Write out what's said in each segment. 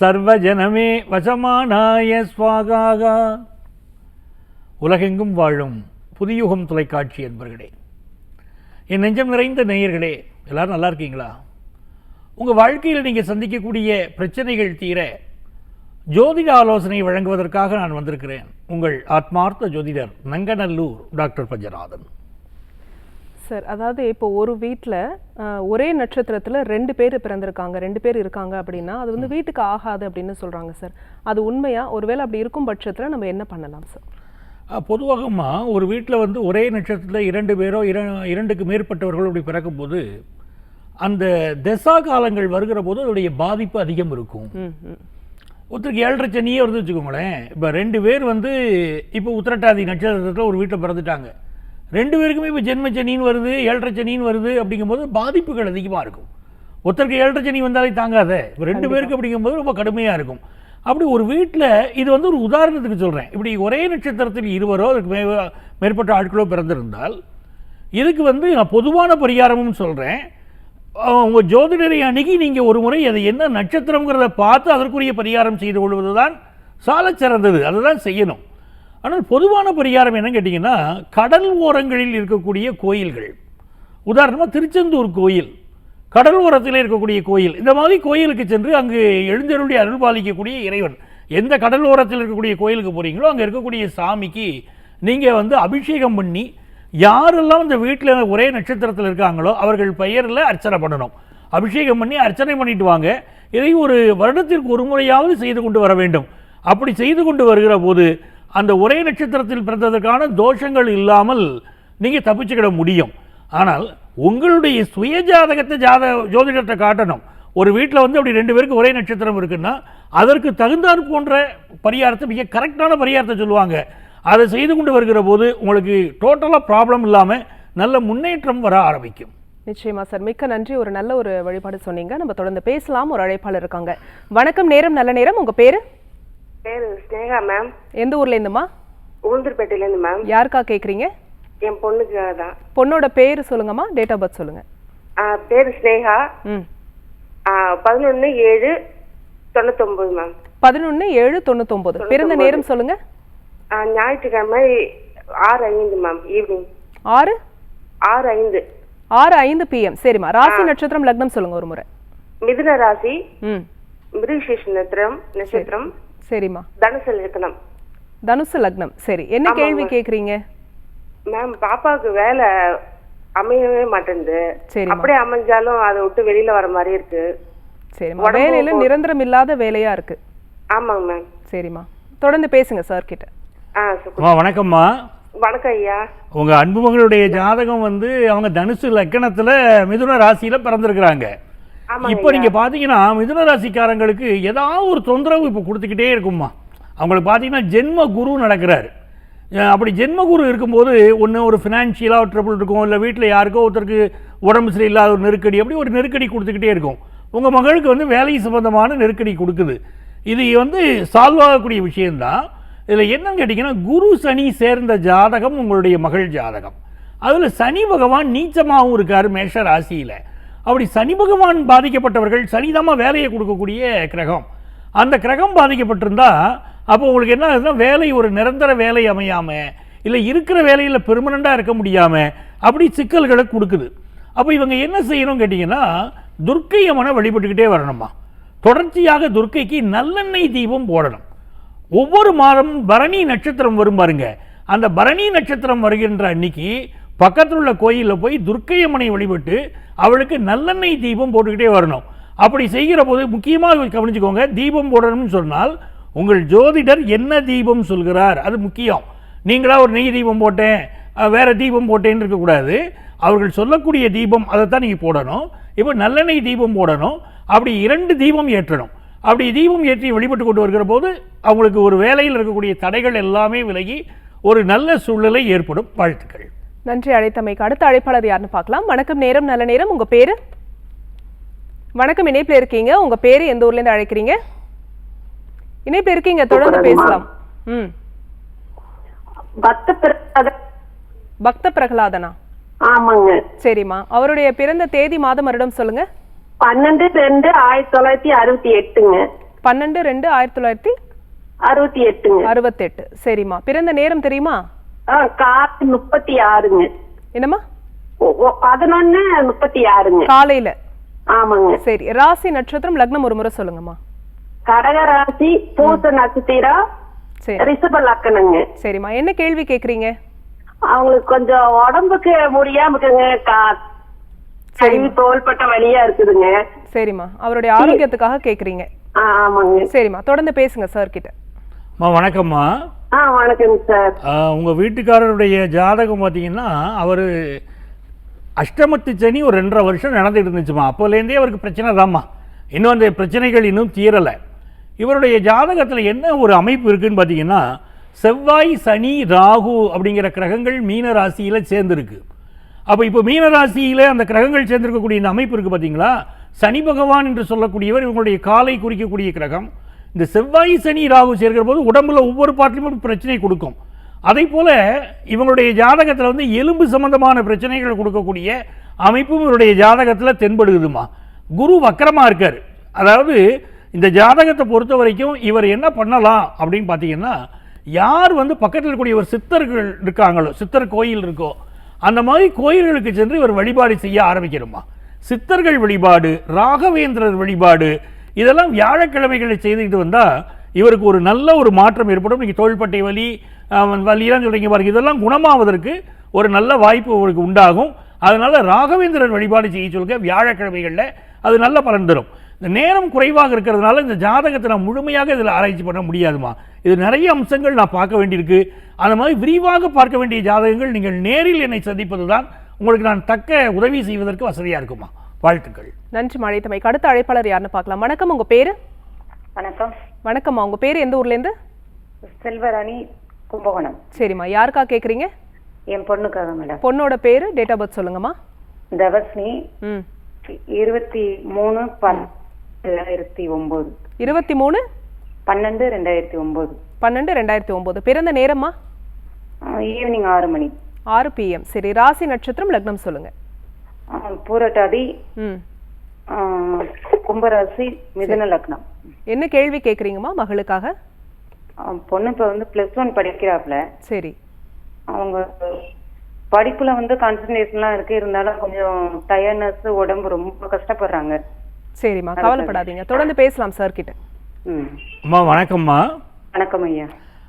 சர்வஜனமே வசமானாய ஸ்வாகாகா உலகெங்கும் வாழும் புதியுகம் தொலைக்காட்சி என்பர்களே என் நெஞ்சம் நிறைந்த நேயர்களே எல்லாரும் நல்லா இருக்கீங்களா? உங்கள் வாழ்க்கையில் நீங்கள் சந்திக்கக்கூடிய பிரச்சனைகள் தீர ஜோதிட ஆலோசனை வழங்குவதற்காக நான் வந்திருக்கிறேன் உங்கள் ஆத்மார்த்த ஜோதிடர் நங்கநல்லூர் டாக்டர் பஞ்சநாதன். சார் அதாவது இப்போ ஒரு வீட்டில் ஒரே நட்சத்திரத்தில் ரெண்டு பேர் பிறந்திருக்காங்க ரெண்டு பேர் இருக்காங்க அப்படின்னா அது வந்து வீட்டுக்கு ஆகாது அப்படின்னு சொல்கிறாங்க சார். அது உண்மையா? ஒருவேளை அப்படி இருக்கும் பட்சத்தில் நம்ம என்ன பண்ணலாம் சார்? பொதுவாகமா ஒரு வீட்டில் வந்து ஒரே நட்சத்திரத்தில் இரண்டு பேரோ இர இரண்டுக்கு மேற்பட்டவர்கள் அப்படி பிறக்கும்போது அந்த தசா காலங்கள் வருகிற போது அதோடைய பாதிப்பு அதிகம் இருக்கும். ஒருத்தருக்கு ஏழரை சனியே வருது வச்சுக்கோங்களேன். இப்போ ரெண்டு பேர் வந்து இப்போ உத்திரட்டாதி நட்சத்திரத்தில் ஒரு வீட்டில் பிறந்துட்டாங்க. ரெண்டு பேருக்குமே இப்போ ஜென்ம சனின்னு வருது ஏழரை சனின்னு வருது அப்படிங்கும்போது பாதிப்புகள் அதிகமாக இருக்கும். ஒருத்தருக்கு ஏழரை சனி வந்தாலே தாங்காத. இப்போ ரெண்டு பேருக்கு அப்படிங்கும்போது ரொம்ப கடுமையாக இருக்கும். அப்படி ஒரு வீட்டில் இது வந்து ஒரு உதாரணத்துக்கு சொல்கிறேன் இப்படி ஒரே நட்சத்திரத்தில் இருவரோ அதுக்கு மே மேற்பட்ட ஆட்களோ பிறந்திருந்தால் இதுக்கு வந்து நான் பொதுவான பரிகாரமும் சொல்கிறேன் உங்கள் ஜோதிடரை அணுகி நீங்கள் ஒரு முறை அது என்ன நட்சத்திரங்கிறத பார்த்து அதற்குரிய பரிகாரம் செய்து கொள்வது தான் சாலச் சிறந்தது. அதுதான் செய்யணும். ஆனால் பொதுவான பரிகாரம் என்னன்னு கேட்டிங்கன்னா கடல் ஓரங்களில் இருக்கக்கூடிய கோயில்கள். உதாரணமாக திருச்செந்தூர் கோயில் கடல் ஓரத்தில் இருக்கக்கூடிய கோயில். இந்த மாதிரி கோயிலுக்கு சென்று அங்கு எழுந்தருடைய அருள் பாலிக்கக்கூடிய இறைவன். எந்த கடல் ஓரத்தில் இருக்கக்கூடிய கோயிலுக்கு போகிறீங்களோ அங்கே இருக்கக்கூடிய சாமிக்கு நீங்கள் வந்து அபிஷேகம் பண்ணி யாரெல்லாம் இந்த வீட்டில் ஒரே நட்சத்திரத்தில் இருக்காங்களோ அவர்கள் பெயரில் அர்ச்சனை பண்ணணும். அபிஷேகம் பண்ணி அர்ச்சனை பண்ணிட்டு வாங்க. இதை ஒரு வருடத்திற்கு ஒரு முறையாவது செய்து கொண்டு வர வேண்டும். அப்படி செய்து கொண்டு வருகிற போது அந்த ஒரே நட்சத்திரத்தில் பிறந்ததற்கான தோஷங்கள் இல்லாமல் நீங்கள் தப்பிச்சுக்கிட முடியும். ஆனால் உங்களுடைய சுய ஜாதகத்தை ஜாத ஜோதிடத்தை காட்டணும். ஒரு வீட்டில் வந்து அப்படி ரெண்டு பேருக்கு ஒரே நட்சத்திரம் இருக்குன்னா அதற்கு தகுந்தாற் போன்ற பரிகாரத்தை மிக கரெக்டான பரிகாரத்தை சொல்லுவாங்க. அதை செய்து கொண்டு வருகிற போது உங்களுக்கு டோட்டலாக ப்ராப்ளம் இல்லாமல் நல்ல முன்னேற்றம் வர ஆரம்பிக்கும். நிச்சயமா சார். மிக்க நன்றி. ஒரு நல்ல ஒரு வழிபாடு சொன்னீங்க. நம்ம தொடர்ந்து பேசலாம். ஒரு அழைப்பாளர் இருக்காங்க. வணக்கம். நேரம் நல்ல நேரம். உங்கள் பேர்? பேரு ஸ்னேகா மேம் எந்த ஊர்ல இருந்துமா உளுந்தூர்பேட்டையிலேருந்து மேம் யாருக்கா கேக்குறீங்க? என் பொண்ணுக்கு தான் பொண்ணோட பேரு சொல்லுங்கம்மா டேட் ஆஃப் பர்த் சொல்லுங்க. பேரு ஸ்னேகா. ம். பதினொன்று ஏழு தொண்ணூத்தொம்பது மேம் பதினொன்னு ஏழு தொண்ணூத்தொன்பது பிறந்த நேரம் சொல்லுங்க. ஞாயிற்றுக்கிழமை ஆறு ஐந்து மேம் ஈவினிங் ஆறு? ஆறு ஐந்து. ஆறு ஐந்து பிஎம் சரிம்மா. ராசி நட்சத்திரம் லக்னம் சொல்லுங்க ஒரு முறை. மிதுன ராசி ம். மிருகசீஷ நட்சத்திரம் நட்சத்திரம் சரிம்மா. தனுசு லக்னம். தனுசு லக்னம். சரி. என்ன கேள்வி கேக்குறீங்க? மேம் பாப்பாவுக்கு வேலை அமையவே மாட்டேங்குது சரிம்மா. அப்படியே அமைஞ்சாலும் அதை விட்டு வெளியில வர மாதிரி இருக்கு. சரிம்மா. வேலையில நிரந்தரம் இல்லாத வேலையா இருக்கு. ஆமாங்க மேம் சரிம்மா. தொடர்ந்து பேசுங்க சார் கிட்ட. ஆ வணக்கம்மா. வணக்கம் ஐயா. உங்கள் அன்பு மகளுடைய ஜாதகம் வந்து அவங்க தனுசு லக்கணத்தில் மிதுன ராசியில் பிறந்திருக்கிறாங்க. இப்போ நீங்கள் பார்த்தீங்கன்னா மிதுன ராசிக்காரங்களுக்கு ஏதாவது ஒரு தொந்தரவு இப்போ கொடுத்துக்கிட்டே இருக்கும்மா. அவங்களுக்கு பார்த்தீங்கன்னா ஜென்ம குரு நடக்கிறாரு. அப்படி ஜென்ம குரு இருக்கும்போது ஒன்று ஒரு ஃபினான்ஷியலாக ஒரு ட்ரபிள் இருக்கும் இல்லை வீட்டில் யாருக்கோ ஒருத்தருக்கு உடம்பு சரியில்லாத ஒரு நெருக்கடி அப்படி ஒரு நெருக்கடி கொடுத்துக்கிட்டே இருக்கும். உங்கள் மகளுக்கு வந்து வேலை சம்பந்தமான நெருக்கடி கொடுக்குது. இது வந்து சால்வ் ஆகக்கூடிய விஷயம்தான். இதில் என்னன்னு கேட்டிங்கன்னா குரு சனி சேர்ந்த ஜாதகம் உங்களுடைய மகள் ஜாதகம். அதில் சனி பகவான் நீச்சமாகவும் இருக்கார் மேஷ ராசியில். அப்படி சனி பகவான் பாதிக்கப்பட்டவர்கள் சனிதாம்மா வேலையை கொடுக்கக்கூடிய கிரகம். அந்த கிரகம் பாதிக்கப்பட்டிருந்தா அப்போ உங்களுக்கு என்ன ஆகுதுன்னா வேலை ஒரு நிரந்தர வேலை அமையாமல் இல்லை இருக்கிற வேலையில் பெர்மனண்ட்டாக இருக்க முடியாமல் அப்படி சிக்கல்களை கொடுக்குது. அப்போ இவங்க என்ன செய்யணும் கேட்டிங்கன்னா துர்க்கை அம்மனை வழிபட்டுக்கிட்டே வரணுமா. தொடர்ச்சியாக துர்க்கைக்கு நல்லெண்ணெய் தீபம் போடணும். ஒவ்வொரு மாதமும் பரணி நட்சத்திரம் வரும் பாருங்க. அந்த பரணி நட்சத்திரம் வருகின்ற அன்னைக்கு பக்கத்தில் உள்ள கோயிலில் போய் துர்க்கை அம்மனை வழிபட்டு அவளுக்கு நல்லெண்ணெய் தீபம் போட்டுக்கிட்டே வரணும். அப்படி செய்கிற போது முக்கியமாக கவனிச்சுக்கோங்க தீபம் போடணும்னு சொன்னால் உங்கள் ஜோதிடர் என்ன தீபம் சொல்கிறார்? அது முக்கியம். நீங்களா ஒரு நெய் தீபம் போட்டேன் வேறு வேற தீபம் போட்டேன்னு இருக்கக்கூடாது. அவர்கள் சொல்லக்கூடிய தீபம் அதைத்தான் நீங்கள் போடணும். இப்போ நல்லெண்ணெய் தீபம் போடணும். அப்படி இரண்டு தீபம் ஏற்றணும். அப்படி தீபம் ஏற்றி வழிபட்டு கொண்டு வருகிற போது அவங்களுக்கு ஒரு வேலையில் இருக்கக்கூடிய தடைகள் எல்லாமே விலகி ஒரு நல்ல சூழ்நிலை ஏற்படும் வாழ்த்துக்கள். நன்றி அழைத்தமைக்கு அடுத்த அழைப்பாளர் யாருன்னு பார்க்கலாம். வணக்கம் நேரம் நல்ல நேரம். உங்க பேரு? வணக்கம் இணைப்புல இருக்கீங்க. உங்க பேரு எந்த ஊர்ல இருந்து அழைக்கிறீங்க? இணைப்புல இருக்கீங்க தொடர்ந்து பேசலாம். ம். பக்த பிரகலாதனா ஆமாங்க. சரிம்மா. அவருடைய பிறந்த தேதி மாதம் வருடம் சொல்லுங்க. பன்னெண்டு ரெண்டு ஆயிரத்தி தொள்ளாயிரத்தி அறுபத்தி எட்டுங்க. பன்னெண்டு ரெண்டு ஆயிரத்தி தொள்ளாயிரத்தி அறுபத்தி எட்டுங்க. அறுபத்தெட்டு. சரிம்மா. பிறந்த நேரம் தெரியுமா? காத்து முப்பத்தி ஆறுங்க என்னம்மா பதினொன்னு முப்பத்தி ஆறுங்க காலையில. ஆமாங்க. சரி ராசி நட்சத்திரம் லக்னம் ஒரு முறை சொல்லுங்கம்மா. கடகராசி பூச நட்சத்திரம் சரி. ரிஷப லக்கணங்க. சரிம்மா என்ன கேள்வி கேக்குறீங்க? அவங்களுக்கு கொஞ்சம் உடம்புக்கு முடியாம இருக்குங்க கை தோள்பட்ட வலியா இருக்குதுங்க. சரிம்மா அவருடைய ஆரோக்கியத்துக்காக கேக்குறீங்க. ஆமாங்க. சரிம்மா தொடர்ந்து பேசுங்க சார் கிட்ட. அம்மா வணக்கம்மா. ஆ வணக்கங்க சார். உங்க வீட்டுக்காரருடைய ஜாதகம் பார்த்தீங்கன்னா அவர் அஷ்டமத்து சனி ஒரு ரெண்டரை வருஷம் நடந்துட்டு இருந்துச்சுமா அப்போலேருந்தே அவருக்கு பிரச்சனை தாம்மா. இன்னும் அந்த பிரச்சனைகள் இன்னும் தீரலை. இவருடைய ஜாதகத்தில் என்ன ஒரு அமைப்பு இருக்குன்னு பார்த்தீங்கன்னா செவ்வாய் சனி ராகு அப்படிங்கிற கிரகங்கள் மீன ராசியில் சேர்ந்துருக்கு. அப்போ இப்போ மீன ராசியில் அந்த கிரகங்கள் சேர்ந்திருக்கக்கூடிய இந்த அமைப்பு இருக்குது பார்த்தீங்களா சனி பகவான் என்று சொல்லக்கூடியவர் இவங்களுடைய காலை குறிக்கக்கூடிய கிரகம். இந்த செவ்வாய் சனி ராகு சேர்க்கிற போது உடம்புல ஒவ்வொரு பாட்டிலும் பிரச்சனை கொடுக்கும். அதே போல் இவங்களுடைய ஜாதகத்தில் வந்து எலும்பு சம்பந்தமான பிரச்சனைகள் கொடுக்கக்கூடிய அமைப்பும் இவருடைய ஜாதகத்தில் தென்படுகுதுமா குரு வக்கரமாக இருக்கார். அதாவது இந்த ஜாதகத்தை பொறுத்த வரைக்கும் இவர் என்ன பண்ணலாம் அப்படின்னு பார்த்தீங்கன்னா யார் வந்து பக்கத்தில் இருக்கக்கூடிய ஒரு சித்தர்கள் இருக்காங்களோ சித்தர் கோயில் இருக்கோ அந்த மாதிரி கோயில்களுக்கு சென்று இவர் வழிபாடு செய்ய ஆரம்பிக்கணுமா? சித்தர்கள் வழிபாடு ராகவேந்திரர் வழிபாடு இதெல்லாம் வியாழக்கிழமைகளை செய்துக்கிட்டு வந்தால் இவருக்கு ஒரு நல்ல ஒரு மாற்றம் ஏற்படும். நீங்கள் தோள்பட்டை வலி வலியெல்லாம் சொல்கிறீங்க பாருங்கள் இதெல்லாம் குணமாவதற்கு ஒரு நல்ல வாய்ப்பு இவருக்கு உண்டாகும். அதனால் ராகவேந்திரன் வழிபாடு செய்ய சொல்க வியாழக்கிழமைகளில் அது நல்ல பலன் தரும். இந்த நேரம் குறைவாக இருக்கிறதுனால இந்த ஜாதகத்தை நான் முழுமையாக இதில் ஆராய்ச்சி பண்ண முடியாதுமா. இது நிறைய அம்சங்கள் நான் பார்க்க வேண்டியிருக்கு. அந்த மாதிரி விரிவாக பார்க்க வேண்டிய ஜாதகங்கள் நீங்கள் நேரில் என்னை சந்திப்பது தான் உங்களுக்கு நான் தக்க உதவி செய்வதற்கு வசதியாக இருக்குமா? வாழ்த்துக்கள். நன்றி அழைத்தமைக்கு அடுத்த அழைப்பாளர் யாருன்னு பார்க்கலாம். வணக்கம் உங்க பேரு? வணக்கம். வணக்கம்மா. உங்க பேரு எந்த ஊர்ல இருந்து செல்வராணி கும்பகோணம். சரிம்மா. யாருக்கா கேக்குறீங்க? என் பொண்ணுக்காக மேடம். பொண்ணோட பேரு டேட் ஆஃப் பர்த் சொல்லுங்கம்மா. தவஸ்னி இருபத்தி மூணு ரெண்டாயிரத்தி ஒன்பது இருபத்தி மூணு? பன்னெண்டு ரெண்டாயிரத்தி ஒன்பது பன்னெண்டு ரெண்டாயிரத்தி ஒன்பது பிறந்த நேரம்மா? ஈவினிங் ஆறு மணி. ஆறு பிஎம் சரி ராசி நட்சத்திரம் லக்னம் சொல்லுங்க. பூரட்டாதி கும்பராசி மிதுன லக்னம். என்ன கேள்வி கேக்குறீங்கம்மா மகளுக்காக? பொண்ணு இப்போ வந்து ப்ளஸ் ஒன் படிக்கிறாப்புல. சரி. அவங்க படிப்புல வந்து கான்சன்ட்ரேஷன்லாம் இருக்கு. இருந்தாலும் கொஞ்சம் டயர்னஸ் உடம்பு ரொம்ப கஷ்டப்படுறாங்க. சரிம்மா கவலைப்படாதீங்க. தொடர்ந்து பேசலாம் சார் கிட்ட. ம். அம்மா வணக்கம்மா. வணக்கம் ஐயா.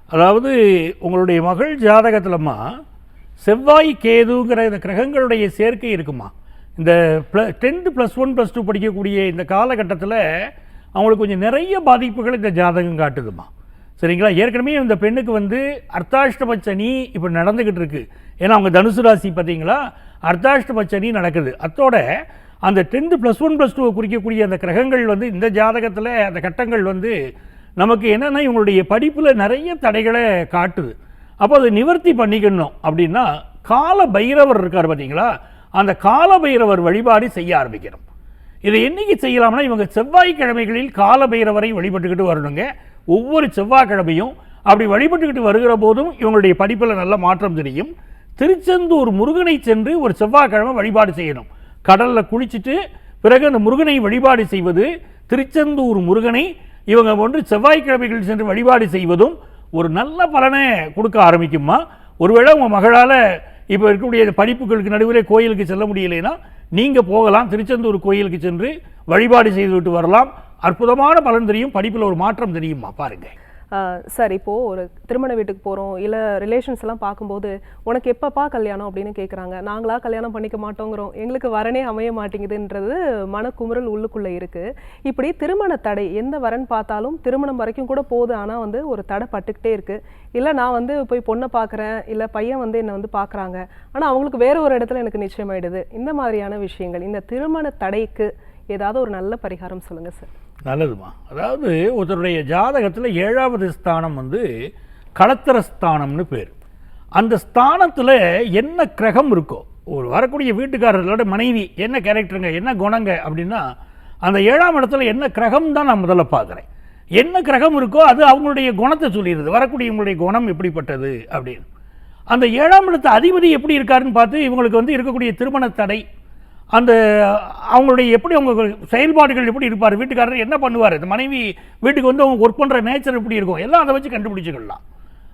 அதாவது உங்களுடைய மகள் ஜாதகத்திலம்மா செவ்வாய் கேதுங்கிற இந்த கிரகங்களுடைய சேர்க்கை இருக்குமா? இந்த ப்ள tenth plus one plus two படிக்கக்கூடிய இந்த காலகட்டத்தில் அவங்களுக்கு கொஞ்சம் நிறைய பாதிப்புகள் இந்த ஜாதகம் காட்டுதுமா சரிங்களா? ஏற்கனவே இந்த பெண்ணுக்கு வந்து அர்த்தாஷ்டம சனி இப்போ நடந்துக்கிட்டு இருக்குது ஏன்னா அவங்க தனுசு ராசி பார்த்தீங்களா? அர்த்தாஷ்டம சனி நடக்குது. அத்தோட அந்த டென்த்து ப்ளஸ் ஒன் ப்ளஸ் டூவை குறிக்கக்கூடிய அந்த கிரகங்கள் வந்து இந்த ஜாதகத்தில் அந்த கட்டங்கள் வந்து நமக்கு என்னென்னா இவங்களுடைய படிப்பில் நிறைய தடைகளை காட்டுது. அப்போ அதை நிவர்த்தி பண்ணிக்கணும் அப்படின்னா கால பைரவர் இருக்கார் பார்த்தீங்களா? அந்த கால பைரவர் வழிபாடு செய்ய ஆரம்பிக்கணும் இதை என்னைக்கு செய்யலாம்னா இவங்க செவ்வாய்க்கிழமைகளில் கால பைரவரை வழிபட்டுக்கிட்டு வரணுங்க. ஒவ்வொரு செவ்வாய்க்கிழமையும் அப்படி வழிபட்டுக்கிட்டு வருகிற போதும் இவங்களுடைய படிப்பில் நல்ல மாற்றம் தெரியும். திருச்செந்தூர் முருகனை சென்று ஒரு செவ்வாய்க்கிழமை வழிபாடு செய்யணும். கடலில் குளிச்சுட்டு பிறகு அந்த முருகனை வழிபாடு செய்வது திருச்செந்தூர் முருகனை இவங்க ஒன்று செவ்வாய்க்கிழமைகள் சென்று வழிபாடு செய்வதும் ஒரு நல்ல பலனை கொடுக்க ஆரம்பிக்குமா ஒருவேளை உங்கள் மகளால் இப்போ இருக்கக்கூடிய படிப்புகளுக்கு நடுவில் கோயிலுக்கு செல்ல முடியலைன்னா நீங்கள் போகலாம். திருச்செந்தூர் கோயிலுக்கு சென்று வழிபாடு செய்துவிட்டு வரலாம். அற்புதமான பலன் தெரியும். படிப்பில் ஒரு மாற்றம் தெரியுமா? பாருங்கள் சார் இப்போது ஒரு திருமண வீட்டுக்கு போகிறோம் இல்லை ரிலேஷன்ஸ் எல்லாம் பார்க்கும்போது உனக்கு எப்பப்பா கல்யாணம்? அப்படின்னு கேட்குறாங்க நாங்களா கல்யாணம் பண்ணிக்க மாட்டோங்கிறோம். எங்களுக்கு வரனே அமைய மாட்டேங்குதுன்றது மனக்குமுறல் உள்ளுக்குள்ளே இருக்குது இப்படி திருமண தடை எந்த வரன் பார்த்தாலும் திருமணம் வரைக்கும் கூட போகுது. ஆனால் வந்து ஒரு தடை பட்டுக்கிட்டே இருக்குது இல்லை நான் வந்து போய் பொண்ணை பார்க்குறேன் இல்லை பையன் வந்து என்னை வந்து பார்க்குறாங்க ஆனால் அவங்களுக்கு வேறு ஒரு இடத்துல எனக்கு நிச்சயமாயிடுது. இந்த மாதிரியான விஷயங்கள் இந்த திருமண தடைக்கு ஏதாவது ஒரு நல்ல பரிகாரம் சொல்லுங்கள் சார். நல்லதுமா. அதாவது ஒருத்தருடைய ஜாதகத்தில் ஏழாவது ஸ்தானம் வந்து களத்திர ஸ்தானம்னு பேர். அந்த ஸ்தானத்தில் என்ன கிரகம் இருக்கோ ஒரு வரக்கூடிய வீட்டுக்காரர்களோட மனைவி என்ன கேரக்டருங்க என்ன குணங்க அப்படின்னா அந்த ஏழாம் இடத்துல என்ன கிரகம் தான் நான் முதல்ல பார்க்குறேன். என்ன கிரகம் இருக்கோ அது அவங்களுடைய குணத்தை சொல்லிடுது. வரக்கூடியவங்களுடைய குணம் எப்படிப்பட்டது அப்படின்னு. அந்த ஏழாம் இடத்து அதிபதி எப்படி இருக்காருன்னு பார்த்து இவங்களுக்கு வந்து இருக்கக்கூடிய திருமண தடை அந்த அவங்களுடைய எப்படி அவங்க செயல்பாடுகள் எப்படி இருப்பார்? வீட்டுக்காரர் என்ன பண்ணுவார்? இந்த மனைவி வீட்டுக்கு வந்து அவங்க ஒர்க் பண்ணுற நேச்சர் எப்படி இருக்கும்? எல்லாம் அதை வச்சு கண்டுபிடிச்சிக்கலாம்.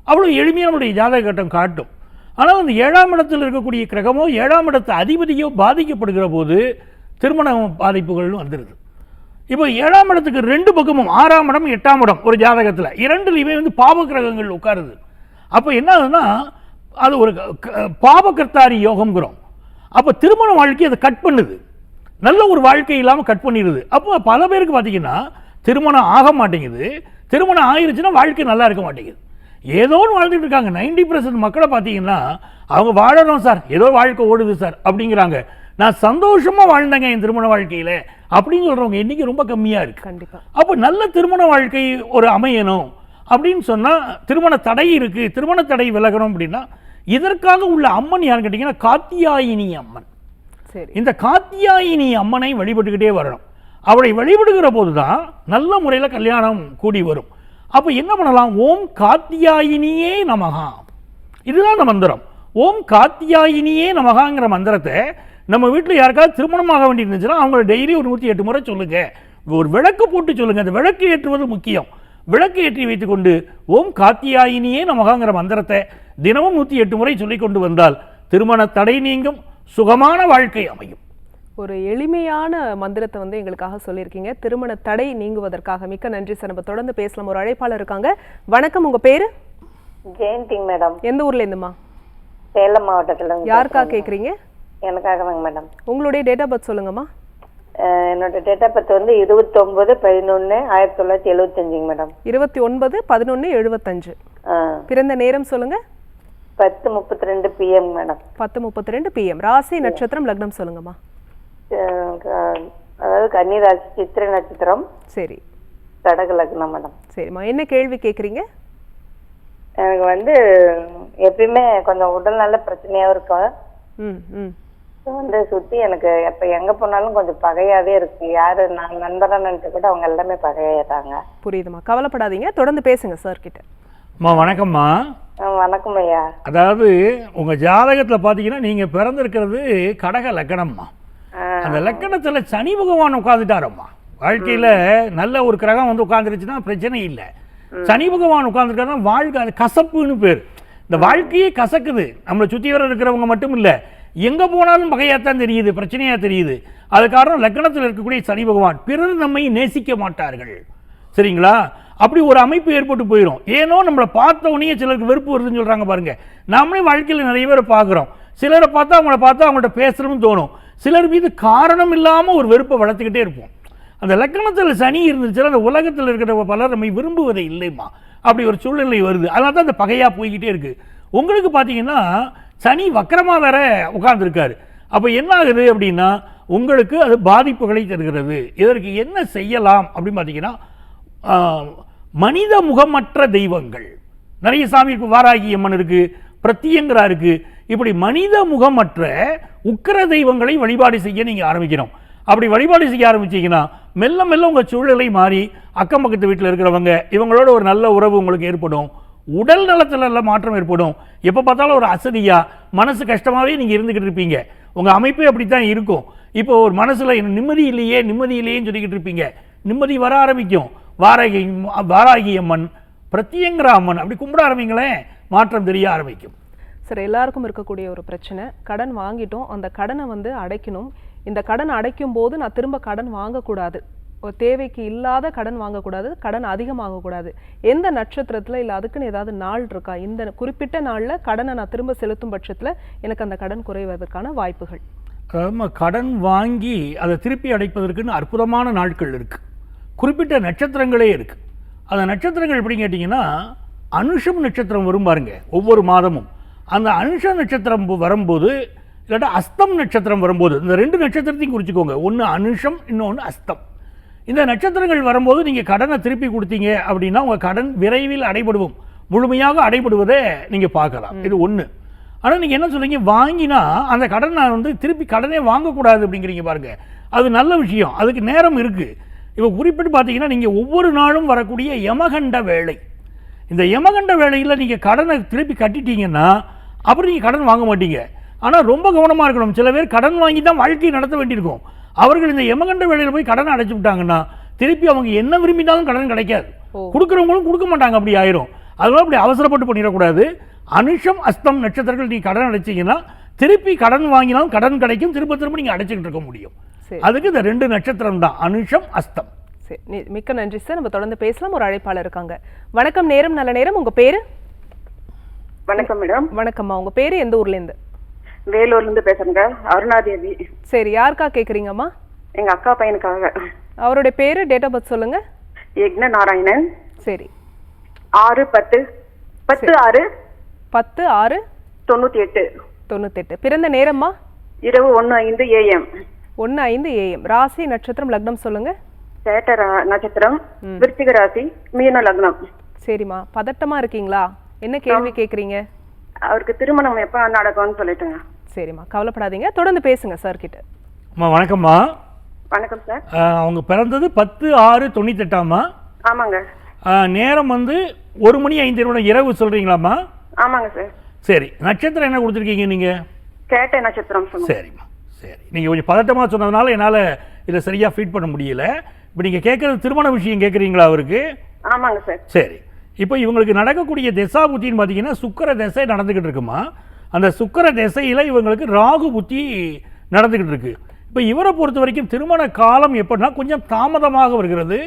அவ்வளோ எளிமையாக நம்முடைய ஜாதக கட்டம். காட்டும் ஆனால் அந்த ஏழாம் இடத்தில் இருக்கக்கூடிய கிரகமோ ஏழாம் இடத்து அதிபதியோ பாதிக்கப்படுகிற போது திருமண பாதிப்புகள்னு வந்துடுது இப்போ ஏழாம் இடத்துக்கு ரெண்டு பக்கமும் ஆறாம் இடம் எட்டாம் இடம் ஒரு ஜாதகத்தில். இரண்டுலையுமே வந்து பாவ கிரகங்கள் உட்காருது. அப்போ என்ன ஆகுதுன்னா அது ஒரு க- க- பாவகர்த்தாரி யோகம்ங்கிறோம். அப்போ திருமண வாழ்க்கை அதை கட் பண்ணுது. நல்ல ஒரு வாழ்க்கை இல்லாமல் கட் பண்ணிடுது அப்போ பல பேருக்கு பார்த்தீங்கன்னா திருமணம் ஆக மாட்டேங்குது. திருமணம் ஆயிருச்சுன்னா வாழ்க்கை நல்லா இருக்க மாட்டேங்குது. ஏதோ ஒன்று வாழ்ந்துட்டு இருக்காங்க. நைன்டி பர்சன்ட் மக்களை பார்த்தீங்கன்னா அவங்க வாழறோம் சார். ஏதோ வாழ்க்கை ஓடுது சார் அப்படிங்கிறாங்க. நான் சந்தோஷமாக வாழ்ந்தேங்க என் திருமண வாழ்க்கையில் அப்படின்னு சொல்கிறவங்க எண்ணிக்கை ரொம்ப கம்மியாக இருக்குது கண்டிப்பா. அப்போ நல்ல திருமண வாழ்க்கை ஒரு அமையணும் அப்படின்னு சொன்னால் திருமண தடை இருக்குது திருமண தடை விலகணும் அப்படின்னா இதற்காக உள்ள அம்மன் யாருன்னு கேட்டிங்கன்னா காத்தியாயினி அம்மன். சரி. இந்த காத்தியாயினி அம்மனை வழிபட்டுக்கிட்டே வரணும். அவளை வழிபடுகிற போது தான் நல்ல முறையில் கல்யாணம் கூடி வரும். அப்போ என்ன பண்ணலாம்? ஓம் காத்தியாயினியே நமகா இதுதான் அந்த மந்திரம். ஓம் காத்தியாயினியே நமகாங்கிற மந்திரத்தை நம்ம வீட்டில் யாருக்காவது திருமணமாக வேண்டி இருந்துச்சுன்னா அவங்கள டெய்லி ஒரு நூற்றி எட்டு முறை சொல்லுங்க. ஒரு விளக்கு போட்டு சொல்லுங்க. அந்த விளக்கு ஏற்றுவது முக்கியம். விளக்கு ஏற்றி வைத்துக்கொண்டு ஓம் காத்தியாயினியே நமகாங்கிற மந்திரத்தை தினமும் நூற்றி எட்டு முறை சொல்லிக் கொண்டு வந்தால் திருமண தடை நீங்கும் சுகமான வாழ்க்கை அமையும். ஒரு எளிமையான மந்திரத்தை வந்து எங்களுக்காக சொல்லியிருக்கீங்க. திருமண தடை நீங்குவதற்காக. மிக்க நன்றி சார். நம்ம தொடர்ந்து பேசலாம். ஒரு அழைப்பாளர் இருக்காங்க. வணக்கம். உங்க பேரு? ஜெயந்திங் மேடம். எந்த ஊர்ல இருந்துமா சேலம் மாவட்டத்துல இருந்து யாருக்கா பேசுறேங்க. கேக்குறீங்க? எனக்காக மேடம். உங்களுடைய டேட் ஆஃப் பர்த் சொல்லுங்கம்மா. என்னோட டேட் ஆஃப் பர்த் வந்து இருபத்தொன்பது பதினொன்னு ஆயிரத்தி தொள்ளாயிரத்தி எழுபத்தஞ்சுங்க மேடம் இருபத்தி ஒன்பது பதினொன்று எழுபத்தஞ்சு பிறந்த நேரம் சொல்லுங்க. பத்து முப்பத்தி ரெண்டு பிஎம் மேடம் பத்து முப்பத்தி ரெண்டு பிஎம் ராசி நட்சத்திரம் லக்னம் சொல்லுங்கம்மா. அதாவது கன்னிராசி சித்திரை நட்சத்திரம். சரி. கடக லக்னம் மேடம் சரிம்மா என்ன கேள்வி கேக்குறீங்க? எனக்கு வந்து எப்பயுமே கொஞ்சம் உடல் நல்ல பிரச்சனையாவும் இருக்கும். ம் ம். வந்து சுத்தி எனக்கு எப்ப எங்க போனாலும் கொஞ்சம் பகையாவே இருக்கு. யாரு நான் நண்பரா நினைச்சு கூட அவங்க எல்லாமே பகையாயிட்டாங்க புரியுதுமா கவலைப்படாதீங்க. தொடர்ந்து பேசுங்க சார் கிட்ட. அம்மா வணக்கம்மா. வணக்கம் ஐயா. அதாவது உங்கள் ஜாதகத்தில் பார்த்தீங்கன்னா நீங்கள் பிறந்திருக்கிறது கடக லக்கணம்மா. அந்த லக்கணத்தில் சனி பகவான் உட்காந்துட்டாரம்மா வாழ்க்கையில் நல்ல ஒரு கிரகம் வந்து உட்காந்துருச்சுன்னா பிரச்சனை இல்லை. சனி பகவான் உட்காந்துருக்காருன்னா வாழ்க்கை அது கசப்புன்னு பேர். இந்த வாழ்க்கையே கசக்குது. நம்மளை சுற்றி வர இருக்கிறவங்க மட்டும் இல்லை எங்கே போனாலும் பகையாத்தான் தெரியுது பிரச்சனையாக தெரியுது. அது காரணம் லக்கணத்தில் இருக்கக்கூடிய சனி பகவான் பிறர் நம்மை நேசிக்க மாட்டார்கள். சரிங்களா? அப்படி ஒரு அமைப்பு ஏற்பட்டு போயிடும் ஏனோ நம்மளை பார்த்த உடனே சிலருக்கு வெறுப்பு வருதுன்னு சொல்கிறாங்க பாருங்கள் நாமளே வாழ்க்கையில் நிறைய பேரை பார்க்குறோம். சிலரை பார்த்தா அவங்கள பார்த்தா அவங்கள்ட்ட பேசணும்னு தோணும். சிலர் மீது காரணம் இல்லாமல் ஒரு வெறுப்பை வளர்த்துக்கிட்டே இருப்போம். அந்த லக்கணத்தில் சனி இருந்துச்சுன்னா அந்த உலகத்தில் இருக்கிற பலர் நம்மை விரும்புவதை இல்லைம்மா. அப்படி ஒரு சூழ்நிலை வருது. அதனால தான் அந்த பகையாக போய்கிட்டே இருக்குது உங்களுக்கு பார்த்தீங்கன்னா சனி வக்கரமாக வேற உட்கார்ந்துருக்காரு. அப்போ என்ன ஆகுது அப்படின்னா உங்களுக்கு அது பாதிப்புகளை தருகிறது. இதற்கு என்ன செய்யலாம் அப்படின்னு பார்த்தீங்கன்னா மனித முகமற்ற தெய்வங்கள். நிறைய சாமி இருக்கு வாராகி அம்மன் இருக்குது பிரத்தியங்கரா இருக்குது இப்படி மனித முகமற்ற உக்கிர தெய்வங்களை வழிபாடு செய்ய நீங்கள் ஆரம்பிக்கணும். அப்படி வழிபாடு செய்ய ஆரம்பிச்சீங்கன்னா மெல்ல மெல்ல உங்கள் சூழ்நிலை மாறி அக்கம் பக்கத்து வீட்டில் இருக்கிறவங்க இவங்களோட ஒரு நல்ல உறவு உங்களுக்கு ஏற்படும். உடல் நலத்துல எல்லாம் மாற்றம் ஏற்படும். எப்போ பார்த்தாலும் ஒரு அசதியாக மனசு கஷ்டமாவே நீங்கள் இருந்துக்கிட்டு இருப்பீங்க. உங்கள் அமைப்பே அப்படித்தான் இருக்கும். இப்போ ஒரு மனசில் நிம்மதி இல்லையே நிம்மதி இல்லையேன்னு சொல்லிக்கிட்டு இருப்பீங்க. நிம்மதி வர ஆரம்பிக்கும். வாராகி வாராகி அம்மன் பிரத்யங்கரா அம்மன் அப்படி கும்பிட ஆரம்பிங்களேன் மாற்றம் தெரிய ஆரம்பிக்கும். சார் எல்லாருக்கும் இருக்கக்கூடிய ஒரு பிரச்சனை. கடன் வாங்கிட்டோம். அந்த கடனை வந்து அடைக்கணும். இந்த கடன் அடைக்கும் போது நான் திரும்ப கடன் வாங்கக்கூடாது. தேவைக்கு இல்லாத கடன் வாங்கக்கூடாது கடன் அதிகமாகக்கூடாது. எந்த நட்சத்திரத்தில் இல்லை அதுக்குன்னு ஏதாவது நாள் இருக்கா? இந்த குறிப்பிட்ட நாளில் கடனை நான் திரும்ப செலுத்தும் பட்சத்தில் எனக்கு அந்த கடன் குறைவதற்கான வாய்ப்புகள். கடன் வாங்கி அதை திருப்பி அடைப்பதற்குன்னு அற்புதமான நாட்கள் இருக்குது குறிப்பிட்ட நட்சத்திரங்களே இருக்குது அந்த நட்சத்திரங்கள் எப்படி கேட்டிங்கன்னா அனுஷம் நட்சத்திரம் வரும் பாருங்க ஒவ்வொரு மாதமும். அந்த அனுஷ நட்சத்திரம் வரும்போது இல்லாட்டா அஸ்தம் நட்சத்திரம் வரும்போது இந்த ரெண்டு நட்சத்திரத்தையும் குறிச்சிக்கோங்க. ஒன்று அனுஷம் இன்னொன்று அஸ்தம். இந்த நட்சத்திரங்கள் வரும்போது நீங்கள் கடனை திருப்பி கொடுத்தீங்க அப்படின்னா உங்கள் கடன் விரைவில் அடைபடுவோம். முழுமையாக அடைபடுவதை நீங்கள் பார்க்கலாம். இது ஒன்று ஆனால் நீங்கள் என்ன சொல்கிறீங்க வாங்கினா அந்த கடனை வந்து திருப்பி கடனே வாங்கக்கூடாது அப்படிங்கிறீங்க பாருங்க. அது நல்ல விஷயம். அதுக்கு நேரம் இருக்குது இப்போ குறிப்பிட்டு பார்த்தீங்கன்னா நீங்கள் ஒவ்வொரு நாளும் வரக்கூடிய யமகண்ட வேலை இந்த யமகண்ட வேலையில் நீங்கள் கடனை திருப்பி கட்டிட்டீங்கன்னா அப்புறம் நீங்கள் கடன் வாங்க மாட்டீங்க. ஆனால் ரொம்ப கவனமாக இருக்கணும். சில பேர் கடன் வாங்கி தான் வாழ்க்கையை நடத்த வேண்டியிருக்கும். அவர்கள் இந்த யமகண்ட வேலையில் போய் கடனை அடைச்சு விட்டாங்கன்னா திருப்பி அவங்க என்ன விரும்பினாலும் கடன் கிடைக்காது. கொடுக்குறவங்களும் கொடுக்க மாட்டாங்க அப்படி ஆயிரும். அதனால அப்படி அவசரப்பட்டு பண்ணிடக்கூடாது. அனுஷம் அஸ்தம் நட்சத்திரங்கள் நீங்கள் கடன் அடைச்சீங்கன்னா திருப்பி கடன் வாங்கினாலும் கடன் கிடைக்கும் திரும்ப திரும்ப நீங்கள் அடைச்சிக்கிட்டு இருக்க முடியும். சரி. அதுக்கு இந்த ரெண்டு நட்சத்திரம் தான் அனுஷம் அஸ்தம். சரி நி- மிக்க நன்றி சார். நம்ம தொடர்ந்து பேசலாம். ஒரு அழைப்பாளர் இருக்காங்க. வணக்கம் நேரம் நல்ல நேரம். உங்க பேரு? வணக்கம் மேடம். வணக்கம்மா. உங்க பேரு எந்த ஊர்ல இருந்து? வேலூர்ல இருந்து பேசுறேங்க. அருணாதேவி. சரி யாருக்கா கேக்குறீங்கம்மா? எங்க அக்கா பையனுக்காக. அவருடைய பேரு டேட் ஆஃப் பர்த் சொல்லுங்க. யக்ன நாராயணன் சரி. ஆறு பத்து. பத்து ஆறு. பத்து ஆறு. தொண்ணூத்தி எட்டு தொண்ணூத்தெட்டு. பிறந்த நேரம்மா? இரவு ஒன்னு ஐந்து ஏஎம் ஒன்று ஐந்து ஏஎம் ராசி நட்சத்திரம் லக்னம் சொல்லுங்க. சேட்ட நட்சத்திரம். விருச்சிக ராசி மீன லக்னம். சரிம்மா. பதட்டமா இருக்கீங்களா? என்ன கேள்வி கேக்குறீங்க? அவருக்கு திருமணம் எப்ப நடக்கும்னு சொல்லிட்டுங்க. சரிம்மா. கவலைப்படாதீங்க. தொடர்ந்து பேசுங்க சார் கிட்ட. அம்மா வணக்கம்மா. வணக்கம் சார் அவங்க பிறந்தது பத்து ஆறு தொண்ணூத்தெட்டாம்மா. ஆமாங்க. நேரம் வந்து ஒரு மணி ஐந்து நிமிடம் இரவு சொல்கிறீங்களாம்மா ஆமாங்க சார் சரி நட்சத்திரம் என்ன கொடுத்துருக்கீங்க நீங்கள் கேட்ட நட்சத்திரம் சரிம்மா சரி. நீங்கள் கொஞ்சம் பதட்டமாக சொன்னதுனால என்னால் இதை சரியாக ஃபீட் பண்ண முடியல. இப்போ நீங்கள் கேட்குறது திருமண விஷயம் கேட்குறீங்களா அவருக்கு? ஆமாங்க சார் சரி. இப்போ இவங்களுக்கு நடக்கக்கூடிய திசா புத்தின்னு பார்த்தீங்கன்னா சுக்கர திசை நடந்துக்கிட்டு இருக்குமா? அந்த சுக்கர திசையில் இவங்களுக்கு ராகு புத்தி நடந்துக்கிட்டு இருக்கு. இப்போ இவரை பொறுத்த வரைக்கும் திருமண காலம் எப்படின்னா கொஞ்சம் தாமதமாக வருகிறது.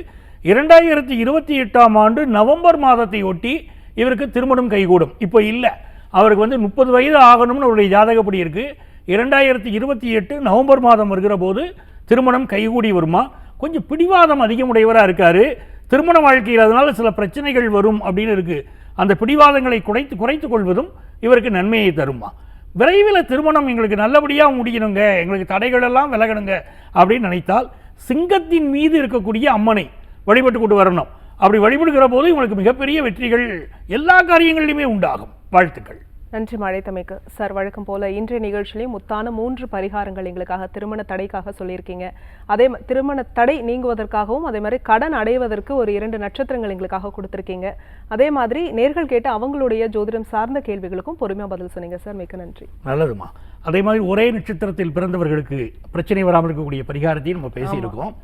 இரண்டாயிரத்தி இருபத்தி எட்டாம் ஆண்டு நவம்பர் மாதத்தை ஒட்டி இவருக்கு திருமணம் கைகூடும். இப்போ இல்லை. அவருக்கு வந்து முப்பது வயது ஆகணும்னு அவருடைய ஜாதகப்படி இருக்குது இரண்டாயிரத்தி இருபத்தி எட்டு நவம்பர் மாதம் வருகிற போது திருமணம் கைகூடி வருமா? கொஞ்சம் பிடிவாதம் அதிகமுடையவராக இருக்கார். திருமண வாழ்க்கையில் அதனால் சில பிரச்சனைகள் வரும் அப்படின்னு இருக்குது அந்த பிடிவாதங்களை குறைத்து குறைத்து கொள்வதும் இவருக்கு நன்மையை தருமா? விரைவில் திருமணம் எங்களுக்கு நல்லபடியாக முடியணுங்க. எங்களுக்கு தடைகளெல்லாம் விலகணுங்க. அப்படின்னு நினைத்தால் சிங்கத்தின் மீது இருக்கக்கூடிய அம்மனை வழிபட்டு கொண்டு வரணும். அப்படி வழிபடுகிற போது இவங்களுக்கு மிகப்பெரிய வெற்றிகள் எல்லா காரியங்களிலுமே உண்டாகும். வாழ்த்துக்கள். நன்றி மழைத்தமைக்கு சார் வழக்கம் போல இன்றைய நிகழ்ச்சியிலையும் முத்தான மூன்று பரிகாரங்கள் எங்களுக்காக திருமண தடைக்காக சொல்லியிருக்கீங்க. அதே திருமண தடை நீங்குவதற்காகவும் அதே மாதிரி கடன் அடைவதற்கு ஒரு இரண்டு நட்சத்திரங்கள் எங்களுக்காக கொடுத்துருக்கீங்க. அதே மாதிரி நேர்கள் கேட்ட அவங்களுடைய ஜோதிடம் சார்ந்த கேள்விகளுக்கும் பொறுமையா பதில் சொன்னீங்க. சார் மிக்க நன்றி. நல்லதுமா. அதே மாதிரி ஒரே நட்சத்திரத்தில் பிறந்தவர்களுக்கு பிரச்சனை வராமல் இருக்கக்கூடிய பரிகாரத்தையும் நம்ம பேசியிருக்கோம்.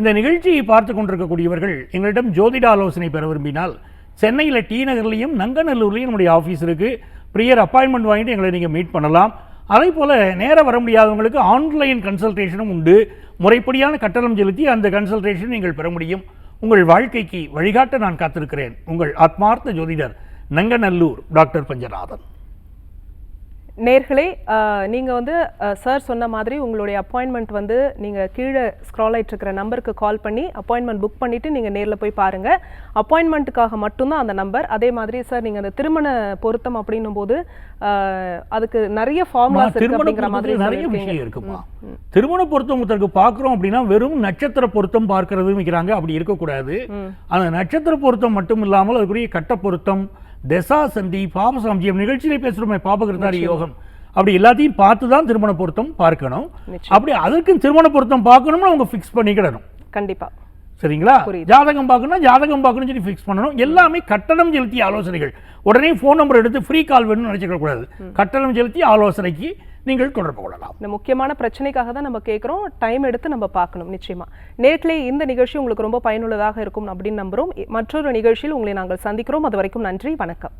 இந்த நிகழ்ச்சியை பார்த்து கொண்டிருக்கக்கூடியவர்கள் எங்களிடம் ஜோதிட ஆலோசனை பெற விரும்பினால் சென்னையில் டி நகர்லையும் நங்கநல்லூர்லையும் நம்முடைய ஆஃபீஸ் இருக்கு. ப்ரியர் அப்பாயின்மெண்ட் வாங்கிட்டு எங்களை நீங்கள் மீட் பண்ணலாம். அதே போல் நேராக வர முடியாதவங்களுக்கு ஆன்லைன் கன்சல்டேஷனும் உண்டு. முறைப்படியான கட்டணம் செலுத்தி அந்த கன்சல்டேஷன் நீங்கள் பெற முடியும். உங்கள் வாழ்க்கைக்கு வழிகாட்ட நான் காத்திருக்கிறேன். உங்கள் ஆத்மார்த்த ஜோதிடர் நங்கநல்லூர் டாக்டர் பஞ்சநாதன். நேர்களே அஹ், நீங்க வந்து சார் சொன்ன மாதிரி உங்களுடைய அப்பாயின்மெண்ட் வந்து நீங்க கீழே ஸ்க்ரால் ஆயிட்டு இருக்கிற நம்பருக்கு கால் பண்ணி அப்பாயின்மெண்ட் புக் பண்ணிட்டு நீங்க நேர்ல போய் பாருங்க. அப்பாயின்மெண்ட்டுக்காக மட்டும்தான் அந்த நம்பர் அதே மாதிரி சார் நீங்க அந்த திருமண பொருத்தம் அப்படின்னும் போது அதுக்கு நிறைய ஃபார்முலாஸ் இருக்கு அப்படிங்கிற மாதிரி நிறைய. விஷயம் இருக்குமா? திருமண பொருத்தம் பார்க்குறோம் அப்படின்னா வெறும் நட்சத்திர பொருத்தம் பார்க்கறது வைக்கிறாங்க. அப்படி இருக்கக்கூடாது. அந்த நட்சத்திர பொருத்தம் மட்டும் இல்லாமல் அதுக்குரிய கட்ட பொருத்தம் தசா சந்தி பாபசாம்ஜியம் நிகழ்ச்சியில பேசுறோமே பாபகிருத்தாரி யோகம். அப்படி எல்லாத்தையும் பார்த்து தான் திருமண பொருத்தம் பார்க்கணும். அப்படி அதற்கு திருமண பொருத்தம் பார்க்கணும்னு அவங்க ஃபிக்ஸ் பண்ணிக்கிடணும். கண்டிப்பா. சரிங்களா. ஜாதகம் பார்க்கணும் ஜாதகம் பார்க்கணும்னு சொல்லி ஃபிக்ஸ் பண்ணணும். எல்லாமே கட்டணம் செலுத்திய ஆலோசனைகள். உடனே ஃபோன் நம்பர் எடுத்து ஃப்ரீ கால் வேணும்னு நினைச்சுக்க கூடாது. கட்டணம் செலுத்தி ஆலோசனைக்கு நீங்கள் தொடர்பு கொள்ளலாம். இந்த முக்கியமான பிரச்சனைக்காக தான் நம்ம கேட்குறோம். டைம் எடுத்து நம்ம பார்க்கணும் நிச்சயமா. நேர்களே இந்த நிகழ்ச்சி உங்களுக்கு ரொம்ப பயனுள்ளதாக இருக்கும் அப்படின்னு நம்புறோம். மற்றொரு நிகழ்ச்சியில் உங்களை நாங்கள் சந்திக்கிறோம். அது வரைக்கும் நன்றி வணக்கம்.